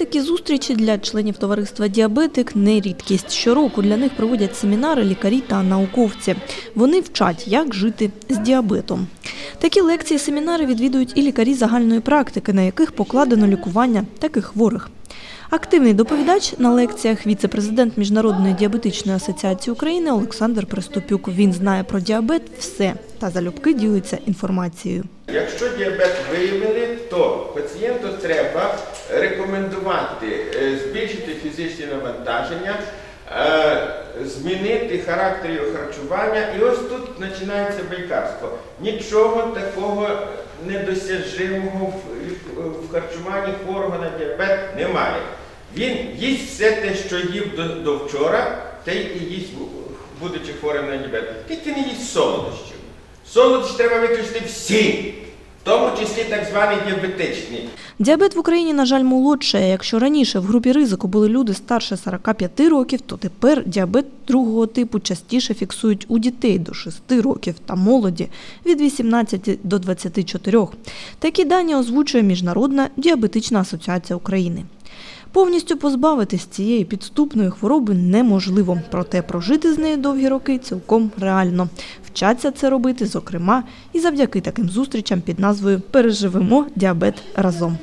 такі зустрічі для членів товариства Діабетик не рідкість. Щороку для них проводять семінари лікарі та науковці. Вони вчать, як жити з діабетом. Такі лекції, семінари відвідують і лікарі загальної практики, на яких покладено лікування таких хворих. Активний доповідач на лекціях віце-президент Міжнародної діабетичної асоціації України Олександр Приступюк. Він знає про діабет все та залюбки ділиться інформацією. Якщо діабет виявили, то пацієнту треба рекомендувати е, збільшити фізичні навантаження, е, змінити характер його харчування. І ось тут починається байкарство. Нічого такого недосяжимого в- харчуванні хворого на діабет немає. Він їсть все те, що їв до, до вчора, те і їсть, будучи хворим на діабет. Тільки не їсть солодощів. Солодощі треба виключити всі, в тому числі так звані діабетичні. Діабет в Україні, на жаль, молодшає. Якщо раніше в групі ризику були люди старше 45 років, то тепер діабет другого типу частіше фіксують у дітей до 6 років та молоді від 18 до 24. Такі дані озвучує Міжнародна діабетична асоціація України. Повністю позбавитись цієї підступної хвороби неможливо, проте прожити з нею довгі роки цілком реально. Вчаться це робити, зокрема, і завдяки таким зустрічам під назвою Переживемо діабет разом.